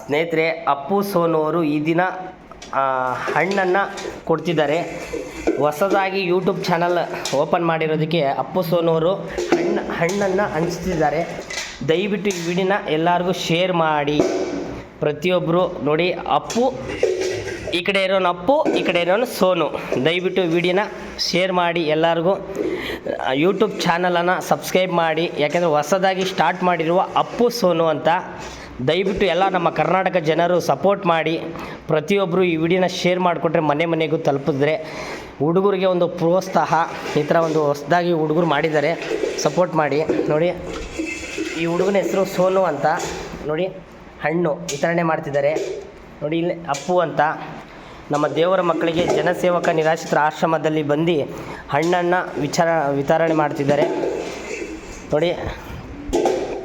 ಸ್ನೇಹಿತರೆ, ಅಪ್ಪು ಸೋನು ಅವರು ಈ ದಿನ ಹಣ್ಣನ್ನು ಕೊಡ್ತಿದ್ದಾರೆ. ಹೊಸದಾಗಿ ಯೂಟ್ಯೂಬ್ ಚಾನಲ್ ಓಪನ್ ಮಾಡಿರೋದಕ್ಕೆ ಅಪ್ಪು ಸೋನು ಅವರು ಹಣ್ಣು, ಹಣ್ಣನ್ನು ಹಂಚ್ತಿದ್ದಾರೆ. ದಯವಿಟ್ಟು ಈ ವಿಡಿಯೋನ ಎಲ್ಲರಿಗೂ ಶೇರ್ ಮಾಡಿ. ಪ್ರತಿಯೊಬ್ಬರು ನೋಡಿ, ಅಪ್ಪು, ಈ ಕಡೆ ಇರೋನು ಅಪ್ಪು, ಈ ಕಡೆ ಇರೋನು ಸೋನು. ದಯವಿಟ್ಟು ವಿಡಿಯೋನ ಶೇರ್ ಮಾಡಿ ಎಲ್ಲರಿಗೂ. ಯೂಟ್ಯೂಬ್ ಚಾನಲನ್ನು ಸಬ್ಸ್ಕ್ರೈಬ್ ಮಾಡಿ. ಯಾಕೆಂದರೆ ಹೊಸದಾಗಿ ಸ್ಟಾರ್ಟ್ ಮಾಡಿರುವ ಅಪ್ಪು ಸೋನು ಅಂತ ದಯವಿಟ್ಟು ಎಲ್ಲ ನಮ್ಮ ಕರ್ನಾಟಕ ಜನರು ಸಪೋರ್ಟ್ ಮಾಡಿ ಪ್ರತಿಯೊಬ್ಬರು ಈ ವಿಡಿಯೋನ ಶೇರ್ ಮಾಡಿಕೊಟ್ರೆ ಮನೆ ಮನೆಗೂ ತಲುಪಿದ್ರೆ, ಹುಡುಗರಿಗೆ ಒಂದು ಪ್ರೋತ್ಸಾಹ, ಈ ಥರ ಒಂದು ಹೊಸದಾಗಿ ಹುಡುಗರು ಮಾಡಿದ್ದಾರೆ, ಸಪೋರ್ಟ್ ಮಾಡಿ. ನೋಡಿ, ಈ ಹುಡುಗನ ಹೆಸರು ಸೋನು ಅಂತ, ನೋಡಿ, ಹಣ್ಣು ವಿತರಣೆ ಮಾಡ್ತಿದ್ದಾರೆ. ನೋಡಿ, ಇಲ್ಲಿ ಅಪ್ಪು ಅಂತ. ನಮ್ಮ ದೇವರ ಮಕ್ಕಳಿಗೆ ಜನಸೇವಕ ನಿರಾಶ್ರಿತರ ಆಶ್ರಮದಲ್ಲಿ ಬಂದು ಹಣ್ಣನ್ನು ವಿಚಾರ, ವಿತರಣೆ ಮಾಡ್ತಿದ್ದಾರೆ. ನೋಡಿ,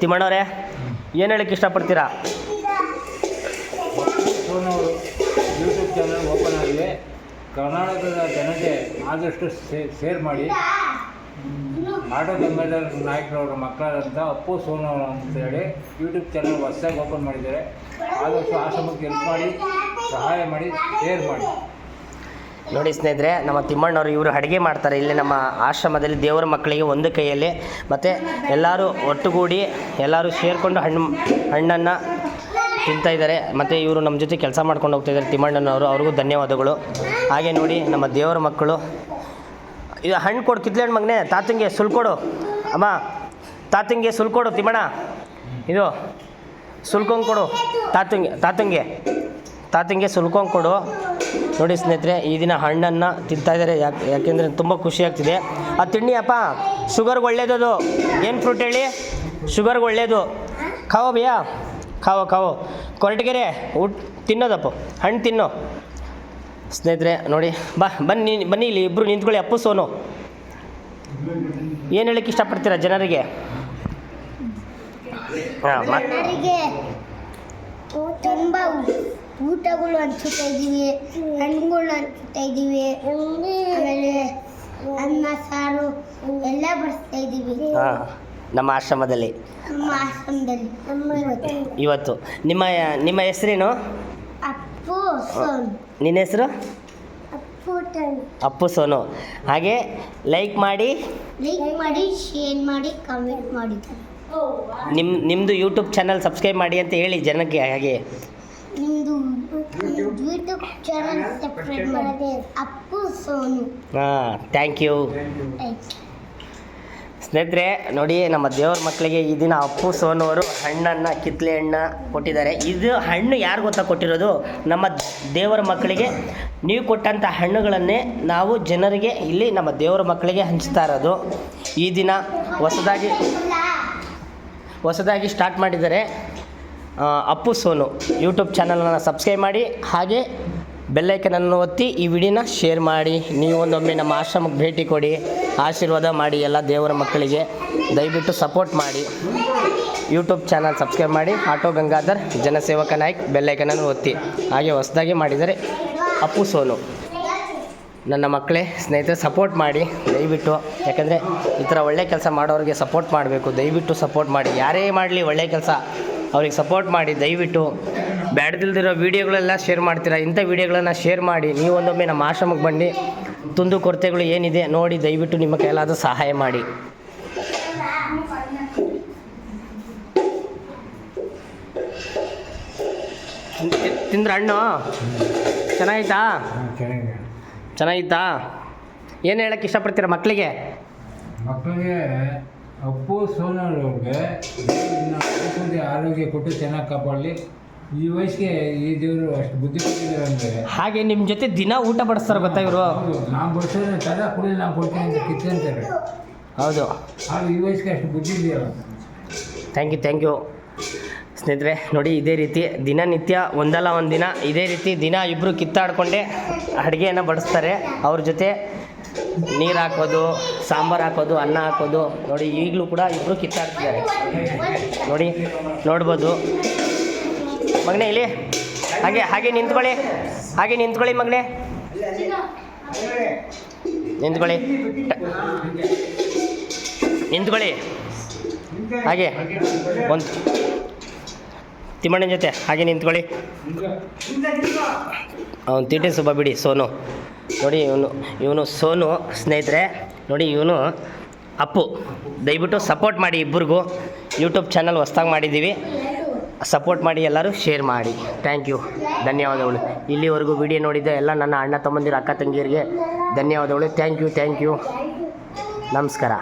ತಿಮ್ಮಣ್ಣವರೇ. ಏನು ಹೇಳಕ್ಕೆ ಇಷ್ಟಪಡ್ತೀರಾ? ಯೂಟ್ಯೂಬ್ ಚಾನಲ್ ಓಪನ್ ಆಗಿದೆ. ಕರ್ನಾಟಕದ ಜನತೆ ಆದಷ್ಟು ಶೇರ್ ಮಾಡಿ. ಆಟೋ ಗಂಗಾಧರ್ ನಾಯಕರವರ ಮಕ್ಕಳಾದಂಥ ಅಪ್ಪು ಸೋನು ಅಂತೇಳಿ ಯೂಟ್ಯೂಬ್ ಚಾನಲ್ ಹೊಸದಾಗಿ ಓಪನ್ ಮಾಡಿದ್ದಾರೆ. ಆದಷ್ಟು ಆಶ್ರಮಕ್ಕೆ ಹೆಲ್ಪ್ ಮಾಡಿ, ಸಹಾಯ ಮಾಡಿ ಶೇರ್ ಮಾಡಿ. ನೋಡಿ ಸ್ನೇಹಿತರೆ, ನಮ್ಮ ತಿಮ್ಮಣ್ಣವರು ಇವರು ಅಡುಗೆ ಮಾಡ್ತಾರೆ. ಇಲ್ಲಿ ನಮ್ಮ ಆಶ್ರಮದಲ್ಲಿ ದೇವರ ಮಕ್ಕಳಿಗೆ ಒಂದು ಕೈಯಲ್ಲಿ. ಮತ್ತು ಎಲ್ಲರೂ ಒಟ್ಟುಗೂಡಿ ಎಲ್ಲರೂ ಸೇರಿಕೊಂಡು ಹಣ್ಣು, ಹಣ್ಣನ್ನು ತಿಂತಾ ಇದ್ದಾರೆ. ಮತ್ತು ಇವರು ನಮ್ಮ ಜೊತೆ ಕೆಲಸ ಮಾಡ್ಕೊಂಡು ಹೋಗ್ತಾ ಇದ್ದಾರೆ ತಿಮ್ಮಣ್ಣನವರು. ಅವ್ರಿಗೂ ಧನ್ಯವಾದಗಳು. ಹಾಗೆ ನೋಡಿ ನಮ್ಮ ದೇವರ ಮಕ್ಕಳು. ಇದು ಹಣ್ಣು ಕೊಡು, ಕಿತ್ಲೆ ಹಣ್ಣು ಮಗನೇ. ತಾತಂಗೆ ಸುಲ್ಕೊಡು ಅಮ್ಮ, ತಾತಂಗೆ ಸುಲ್ಕೊಡು ತಿಮ್ಮಣ್ಣ. ಇದು ಸುಲ್ಕೊಂಡ್ ಕೊಡು. ತಾತಂಗೆ ತಾತಂಗೆ. ತಾತಂಗೆ ಸುಲ್ಕೊಂಡ್ ಕೊಡು. ನೋಡಿ ಸ್ನೇಹಿತರೆ, ಈ ದಿನ ಹಣ್ಣನ್ನು ತಿಂತಾ ಇದ್ದಾರೆ. ಯಾಕೆ, ಯಾಕೆಂದರೆ ತುಂಬ ಖುಷಿ ಆಗ್ತಿದೆ. ಆ ತಿಂಡಿ ಅಪ್ಪ ಶುಗರ್ಗೆ ಒಳ್ಳೇದು ಅದು ಏನು ಫ್ರೂಟ್ ಹೇಳಿ? ಶುಗರ್ಗೆ ಒಳ್ಳೇದು. ಖಾವೋ ಭಯ್ಯ? ಖಾವೋ ಖಾವೋ. ಕೊರಟಗೆರೆ, ಊಟ, ತಿನ್ನೋದಪ್ಪ. ಹಣ್ಣು ತಿನ್ನೋ. ಸ್ನೇಹಿತರೆ, ನೋಡಿ, ಬಾ, ಬನ್ನಿ ಬನ್ನಿ ಇಲ್ಲಿ ಇಬ್ಬರು ನಿಂತ್ಕೊಳ್ಳಿ, ಅಪ್ಪು, ಸೋನು. ಏನು ಹೇಳಕ್ಕೆ ಇಷ್ಟಪಡ್ತೀರಾ ಜನರಿಗೆ? ಹಾಂ ತುಂಬ ಊಟಗಳು ಹಂಚುತ್ತಾ ಇದ್ದೀವಿ ಹಣ್ಣುಗಳು ಹಂಚುತ್ತಾ ಇದ್ದೀವಿ. ಆಮೇಲೆ ಅನ್ನ ಸಾರು ಎಲ್ಲ ಬಡಿಸ್ತಾ ಇದ್ದೀವಿ. ಹಾಂ ನಮ್ಮ ಆಶ್ರಮದಲ್ಲಿ. ನಮ್ಮ ಆಶ್ರಮದಲ್ಲಿ. ಇವತ್ತು. ನಿಮ್ಮ ನಿಮ್ಮ ಹೆಸರೇನು? ಅಪ್ಪು ಸೋನು. ನಿನ್ನ ಹೆಸರು? ಅಪ್ಪು ಸೋನು. ಹಾಗೆ ಲೈಕ್ ಮಾಡಿ ಲೈಕ್ ಮಾಡಿ ಶೇರ್ ಮಾಡಿ ಕಮೆಂಟ್ ಮಾಡಿ. ನಿಮ್ಮ ನಿಮ್ಮದು ಯೂಟ್ಯೂಬ್ ಚಾನಲ್ ಸಬ್ಸ್ಕ್ರೈಬ್ ಮಾಡಿ ಅಂತ ಹೇಳಿ ಜನಕ್ಕೆ ಹಾಗೆ. ನಿಮ್ಮದು ಯೂಟ್ಯೂಬ್ ಚಾನಲ್ ಸಬ್ಸ್ಕ್ರೈಬ್ ಮಾಡದೆ ಅಪ್ಪು ಸೋನು. ಹಾಂ ಥ್ಯಾಂಕ್ ಯು ಸ್ನೇಹಿತರೆ ನೋಡಿ ನಮ್ಮ ದೇವ್ರ ಮಕ್ಕಳಿಗೆ ಈ ದಿನ ಅಪ್ಪು ಸೋನು ಅವರು ಹಣ್ಣನ್ನು ಕಿತ್ಲೆ ಹಣ್ಣು ಕೊಟ್ಟಿದ್ದಾರೆ. ಇದು ಹಣ್ಣು ಯಾರು ಗೊತ್ತಾ ಕೊಟ್ಟಿರೋದು? ನಮ್ಮ ದೇವರ ಮಕ್ಕಳಿಗೆ. ನೀವು ಕೊಟ್ಟಂಥ ಹಣ್ಣುಗಳನ್ನೇ ನಾವು ಜನರಿಗೆ ಇಲ್ಲಿ ನಮ್ಮ ದೇವರ ಮಕ್ಕಳಿಗೆ ಹಂಚ್ತಾ ಇರೋದು. ಈ ದಿನ ಹೊಸದಾಗಿ ಹೊಸದಾಗಿ ಸ್ಟಾರ್ಟ್ ಮಾಡಿದ್ದಾರೆ. ಅಪ್ಪು ಸೋನು ಯೂಟ್ಯೂಬ್ ಚಾನಲನ್ನು ಸಬ್ಸ್ಕ್ರೈಬ್ ಮಾಡಿ, ಹಾಗೆ ಬೆಲ್ಲೈಕನನ್ನು ಒತ್ತಿ ಈ ವಿಡಿಯೋನ ಶೇರ್ ಮಾಡಿ. ನೀವು ಒಂದೊಮ್ಮೆ ನಮ್ಮ ಆಶ್ರಮಕ್ಕೆ ಭೇಟಿ ಕೊಡಿ, ಆಶೀರ್ವಾದ ಮಾಡಿ ಎಲ್ಲ ದೇವರ ಮಕ್ಕಳಿಗೆ. ದಯವಿಟ್ಟು ಸಪೋರ್ಟ್ ಮಾಡಿ. ಯೂಟ್ಯೂಬ್ ಚಾನಲ್ ಸಬ್ಸ್ಕ್ರೈಬ್ ಮಾಡಿ, ಆಟೋ ಗಂಗಾಧರ್ ಜನಸೇವಕ ನಾಯ್ಕ್ ಬೆಲ್ಲೈಕನನ್ನು ಒತ್ತಿ. ಹಾಗೆ ಹೊಸದಾಗಿ ಮಾಡಿದರೆ ಅಪ್ಪು ಸೋನು ನನ್ನ ಮಕ್ಕಳೇ, ಸ್ನೇಹಿತರೆ ಸಪೋರ್ಟ್ ಮಾಡಿ. ದಯವಿಟ್ಟು, ಯಾಕಂದರೆ ಈ ಥರ ಒಳ್ಳೆ ಕೆಲಸ ಮಾಡೋರಿಗೆ ಸಪೋರ್ಟ್ ಮಾಡಬೇಕು. ದಯವಿಟ್ಟು ಸಪೋರ್ಟ್ ಮಾಡಿ. ಯಾರೇ ಮಾಡಲಿ ಒಳ್ಳೆ ಕೆಲಸ. ಅವ್ರಿಗೆ ಸಪೋರ್ಟ್ ಮಾಡಿ, ದಯವಿಟ್ಟು ಬ್ಯಾಡ್ದಿಲ್ದಿರೋ ವೀಡಿಯೋಗಳೆಲ್ಲ ಶೇರ್ ಮಾಡ್ತೀರಾ? ಇಂಥ ವೀಡಿಯೋಗಳನ್ನು ಶೇರ್ ಮಾಡಿ ನೀವು ಒಂದೊಮ್ಮೆ ನಮ್ಮ ಆಶ್ರಮಕ್ಕೆ ಬನ್ನಿ. ತುಂದು ಕೊರತೆಗಳು ಏನಿದೆ ನೋಡಿ, ದಯವಿಟ್ಟು ನಿಮ್ಮ ಕೈಲಾದ ಸಹಾಯ ಮಾಡಿ. ತಿಂದ್ರ ಹಣ್ಣು? ಚೆನ್ನಾಗಿತ್ತಾ ಚೆನ್ನಾಗಿತ್ತಾ ಏನು ಹೇಳಕ್ಕೆ ಇಷ್ಟಪಡ್ತೀರಾ ಮಕ್ಕಳಿಗೆ ಮಕ್ಕಳಿಗೆ ಅಪ್ಪು ಸೋನವ್ರವ್ರಿಗೆ ಔಷಧಿ ಆರೋಗ್ಯ ಕೊಟ್ಟು ಚೆನ್ನಾಗಿ ಕಾಪಾಡಲಿ. ಈ ವಯಸ್ಸಿಗೆ ಈ ದೇವರು ಅಷ್ಟು ಬುದ್ಧಿ ಕೊಟ್ಟಿದ್ದಾರೆ ಅಂದರೆ ಹಾಗೆ ನಿಮ್ಮ ಜೊತೆ ದಿನ ಊಟ ಬಡಿಸ್ತಾರೆ ಗೊತ್ತಾ ಇವರು? ನಾನು ನಾವು ಬಡಿಸೋದ್ರೆ ತಡ ಕುಡಿದು ನಾವು ಕೊಡ್ತೀನಿ ಅಂತ ಕಿತ್ತಂತಾರೆ ಹೌದು. ಆಗ ಈ ವಯಸ್ಸಿಗೆ ಅಷ್ಟು ಬುದ್ಧಿ ಇದೆಯಲ್ಲ ಥ್ಯಾಂಕ್ ಯು ಥ್ಯಾಂಕ್ ಯು ಸ್ನೇಹಿತರೆ ನೋಡಿ ಇದೇ ರೀತಿ ದಿನನಿತ್ಯ ಒಂದಲ್ಲ ಒಂದು ದಿನ ಇದೇ ರೀತಿ ದಿನ ಇಬ್ಬರು ಕಿತ್ತಾಡ್ಕೊಂಡೆ ಅಡುಗೆಯನ್ನು ಬಡಿಸ್ತಾರೆ. ಅವ್ರ ಜೊತೆ ನೀರು ಹಾಕೋದು, ಸಾಂಬಾರು ಹಾಕೋದು, ಅನ್ನ ಹಾಕೋದು. ನೋಡಿ, ಈಗಲೂ ಕೂಡ ಇಬ್ಬರು ಕಿತ್ತಾಡ್ತಿದ್ದಾರೆ. ನೋಡಿ, ನೋಡ್ಬೋದು. ಮಗನೇ, ಇಲ್ಲಿ. ಹಾಗೆ ಹಾಗೆ ನಿಂತ್ಕೊಳ್ಳಿ. ಹಾಗೆ ನಿಂತ್ಕೊಳ್ಳಿ ಮಗನೇ. ನಿಂತ್ಕೊಳ್ಳಿ. ನಿಂತ್ಕೊಳ್ಳಿ. ಹಾಗೆ. ಒಂದು. ತಿಮ್ಮಣ್ಣನ ಜೊತೆ, ಹಾಗೆ ನಿಂತ್ಕೊಳ್ಳಿ. ಅವ್ನು ತಿಟ್ಟೆ ಸುಬ್ಬ ಬಿಡಿ, ಸೋನು. ನೋಡಿ ಇವನು ಇವನು ಸೋನು, ಸ್ನೇಹಿತರೆ. ನೋಡಿ ಇವನು ಅಪ್ಪು. ದಯವಿಟ್ಟು ಸಪೋರ್ಟ್ ಮಾಡಿ ಇಬ್ಬರಿಗೂ. ಯೂಟ್ಯೂಬ್ ಚಾನಲ್ ಹೊಸ್ದಾಗಿ ಮಾಡಿದ್ದೀವಿ. ಸಪೋರ್ಟ್ ಮಾಡಿ ಎಲ್ಲರೂ ಶೇರ್ ಮಾಡಿ. ಥ್ಯಾಂಕ್ ಯು ಧನ್ಯವಾದಗಳು. ಇಲ್ಲಿವರೆಗೂ ವಿಡಿಯೋ ನೋಡಿದ್ದೆ ಎಲ್ಲ ನನ್ನ ಅಣ್ಣ ತಮ್ಮಂದಿರ, ಅಕ್ಕ ತಂಗಿಯರಿಗೆ ಧನ್ಯವಾದಗಳು. ಥ್ಯಾಂಕ್ ಯು ಥ್ಯಾಂಕ್ ಯು ನಮಸ್ಕಾರ.